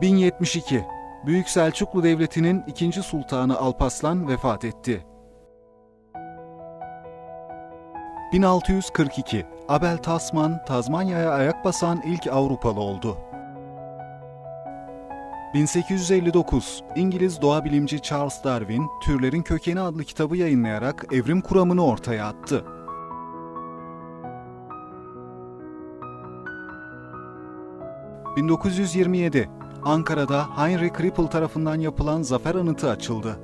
1072 Büyük Selçuklu Devleti'nin ikinci sultanı Alpaslan vefat etti. 1642 Abel Tasman, Tazmanya'ya ayak basan ilk Avrupalı oldu. 1859 İngiliz doğa bilimci Charles Darwin, Türlerin Kökeni adlı kitabı yayınlayarak evrim kuramını ortaya attı. 1927 Ankara'da Heinrich Rippel tarafından yapılan zafer anıtı açıldı.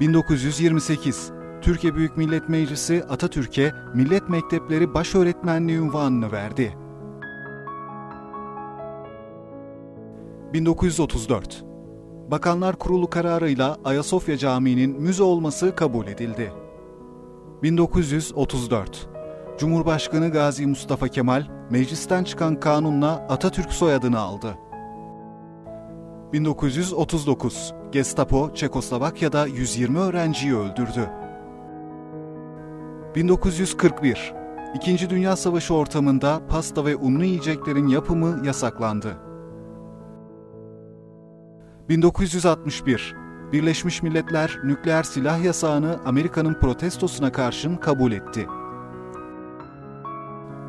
1928 Türkiye Büyük Millet Meclisi Atatürk'e Millet Mektepleri Başöğretmenliği unvanını verdi. 1934 Bakanlar Kurulu kararıyla Ayasofya Camii'nin müze olması kabul edildi. 1934 Cumhurbaşkanı Gazi Mustafa Kemal meclisten çıkan kanunla Atatürk soyadını aldı. 1939 Gestapo Çekoslovakya'da 120 öğrenciyi öldürdü. 1941 İkinci Dünya Savaşı ortamında pasta ve unlu yiyeceklerin yapımı yasaklandı. 1961 Birleşmiş Milletler nükleer silah yasağını Amerika'nın protestosuna karşın kabul etti.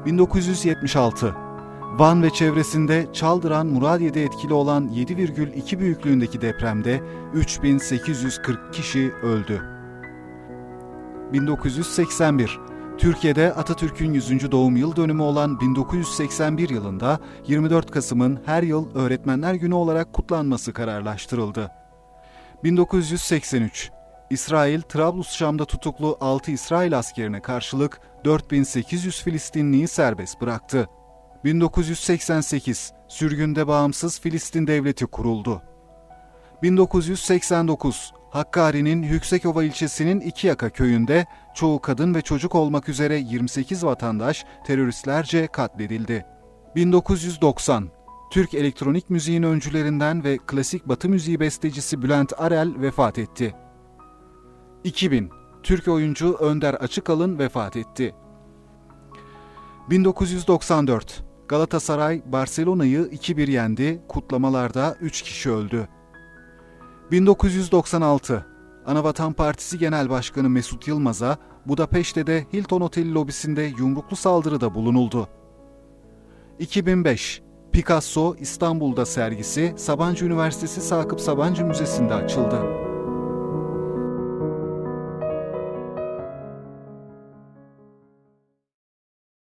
1976 Van ve çevresinde Çaldıran Muradiye'de etkili olan 7,2 büyüklüğündeki depremde 3840 kişi öldü. 1981 Türkiye'de Atatürk'ün 100. doğum yıl dönümü olan 1981 yılında 24 Kasım'ın her yıl Öğretmenler Günü olarak kutlanması kararlaştırıldı. 1983 İsrail, Trablus-Şam'da tutuklu 6 İsrail askerine karşılık 4800 Filistinliyi serbest bıraktı. 1988 Sürgünde bağımsız Filistin Devleti kuruldu. 1989 Hakkari'nin Yüksekova ilçesinin İkiyaka köyünde çoğu kadın ve çocuk olmak üzere 28 vatandaş teröristlerce katledildi. 1990 Türk elektronik müziğin öncülerinden ve klasik batı müziği bestecisi Bülent Arel vefat etti. 2000 Türk oyuncu Önder Açıkalın vefat etti. 1994 Galatasaray Barcelona'yı 2-1 yendi, kutlamalarda 3 kişi öldü. 1996 Anavatan Partisi Genel Başkanı Mesut Yılmaz'a Budapeşte'de Hilton Oteli lobisinde yumruklu saldırıda bulunuldu. 2005 Picasso İstanbul'da sergisi Sabancı Üniversitesi Sakıp Sabancı Müzesi'nde açıldı.